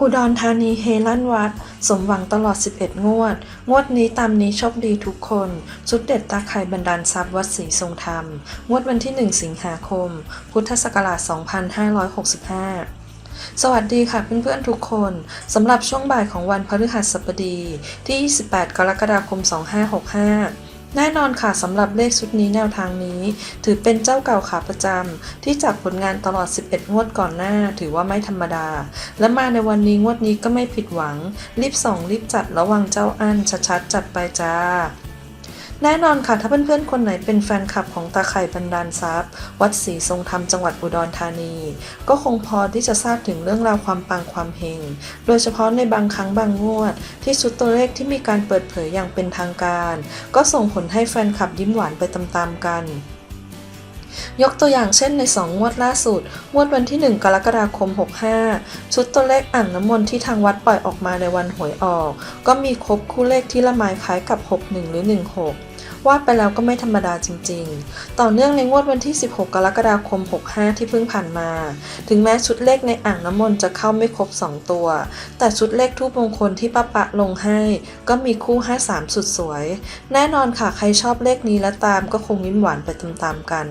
อุดรธานีเฮลั่นวัด สมหวังตลอด 11 งวด งวดนี้ตามนี้โชคดีทุกคน ชุดเด็ดตาไข่บันดาลทรัพย์วัดศรีทรงธรรม งวดวันที่ 1 สิงหาคม พุทธศักราช 2565สวัสดีค่ะเพื่อนๆทุกคนสำหรับช่วงบ่ายของวันพฤหัสบดีที่ 28 กรกฎาคม 2565 แน่นอนค่ะสำหรับเลขชุดนี้แนวทางนี้ ถือเป็นเจ้าเก่าขาประจำที่จากผลงานตลอด 11 งวดก่อนหน้า ถือว่าไม่ธรรมดา และมาในวันนี้งวดนี้ก็ไม่ผิดหวัง รีบส่องรีบจัดระวังเจ้าอั้นชัดๆจัดไปจ้า แน่นอนค่ะ ถ้าเพื่อนๆ คนไหนเป็นแฟนคลับของตาไข่บันดาลทรัพย์ วัดศรีทรงธรรมจังหวัดอุดรธานี ก็คงพอที่จะทราบถึงเรื่องราวความปังความเฮง โดยเฉพาะในบางครั้งบางงวด ที่ชุดตัวเลขที่มีการเปิดเผยอย่างเป็นทางการ ก็ส่งผลให้แฟนคลับยิ้มหวานไปตามๆกันยกตัวอย่างเช่นใน 2 งวดล่าสุด งวดวันที่ 1 กรกฎาคม 65 ชุดตัวเลขอ่างน้ำมนต์ที่ทางวัดปล่อยออกมาในวันหวยออก ก็มีครบคู่เลขที่ละไมคล้ายกับ 61 หรือ 16 ว่าไปแล้วก็ไม่ธรรมดาจริง ๆ ต่อเนื่องในงวดวันที่ 16 กรกฎาคม 65 ที่เพิ่งผ่านมา ถึงแม้ชุดเลขในอ่างน้ำมนต์จะเข้าไม่ครบ 2 ตัว แต่ชุดเลขทูปมงคลที่ป้าปะลงให้ ก็มีคู่ 53 สุดสวย แน่นอนค่ะ ใครชอบเลขนี้และตามก็คงยิ้มหวานไปตามๆกัน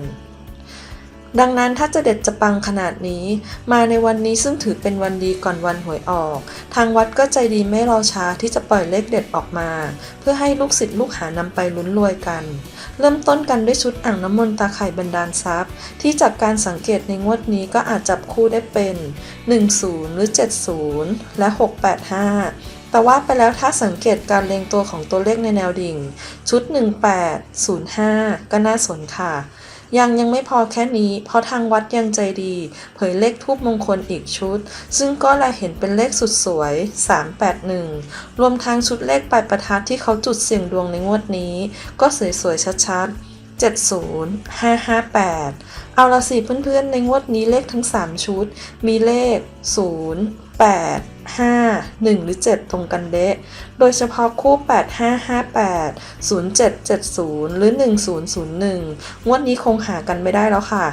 ดังนั้นถ้าจะเด็ดจะปังขนาดนี้ มาในวันนี้ซึ่งถือเป็นวันดีก่อนวันหวยออก ทางวัดก็ใจดีไม่รอช้าที่จะปล่อยเลขเด็ดออกมา เพื่อให้ลูกศิษย์ลูกหานำไปลุ้นรวยกัน เริ่มต้นกันด้วยชุดอ่างน้ำมนต์ตาไข่บันดาลทรัพย์ ที่จากการสังเกตในงวดนี้ก็อาจจับคู่ได้เป็น 10 หรือ 70 และ 685แต่ว่าไปแล้วถ้าสังเกตการเรียงตัวของตัวเลขในแนวดิ่ง ชุด 1805 ก็น่าสนค่ะ ยังยังไม่พอแค่นี้ เพราะทางวัดยังใจดี เผยเลขทูปมงคลอีกชุด ซึ่งก็แลเห็นเป็นเลขสุดสวย 381 รวมทั้งชุดเลขปลายประทัดที่เขาจุดเสี่ยงดวงในงวดนี้ ก็สวยๆชัดๆ70 558 เอาละสิเพื่อนๆ ในงวดนี้เลขทั้ง 3 ชุด มีเลข 0 8 5 1 หรือ 7 ตรงกันเดะโดยเฉพาะคู่ 8558 0770 หรือ 1001 งวดนี้คงหากันไม่ได้แล้วค่ะ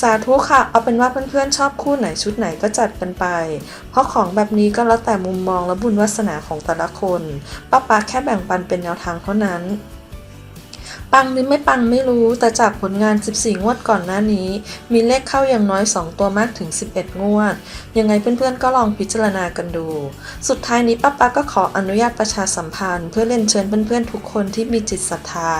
สาธุค่ะ เอาเป็นว่าเพื่อนๆชอบคู่ไหนชุดไหนก็จัดกันไป เพราะของแบบนี้ก็แล้วแต่มุมมองและบุญวาสนาของแต่ละคน ป้าปาแค่แบ่งปันเป็นแนวทางเท่านั้น ปังหรือไม่ปังไม่รู้ แต่จากผลงาน 14 งวดก่อนหน้านี้ มีเลขเข้าอย่างน้อย 2 ตัวมากถึง 11 งวด ยังไงเพื่อนๆ ก็ลองพิจารณากันดู สุดท้ายนี้ป้าป๊าก็ขออนุญาตประชาสัมพันธ์ เพื่อเรียนเชิญเพื่อนๆ ทุกคนที่มีจิตศรัทธา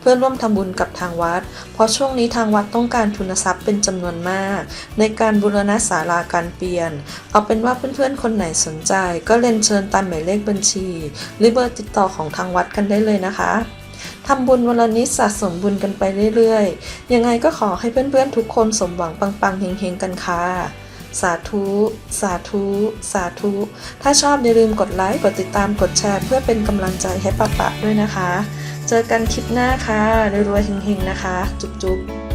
เพื่อร่วมทำบุญกับทางวัด เพราะช่วงนี้ทางวัดต้องการทุนทรัพย์เป็นจำนวนมาก ในการบูรณะศาลาการเปลี่ยน เอาเป็นว่าเพื่อนๆ คนไหนสนใจ ก็เรียนเชิญตามหมายเลขบัญชี หรือเบอร์ติดต่อของทางวัดกันได้เลยนะคะ ทำบุญวันละนิดสะสมบุญกันไปเรื่อยๆ ยังไงก็ขอให้เพื่อนๆทุกคนสมหวังปังๆเฮงๆกันค่ะ สาธุ สาธุ สาธุ ถ้าชอบอย่าลืมกดไลค์ กดติดตาม กดแชร์ เพื่อเป็นกำลังใจให้ปะปะด้วยนะคะ เจอกันคลิปหน้าค่ะรวยๆเฮงๆนะคะ จุ๊บๆ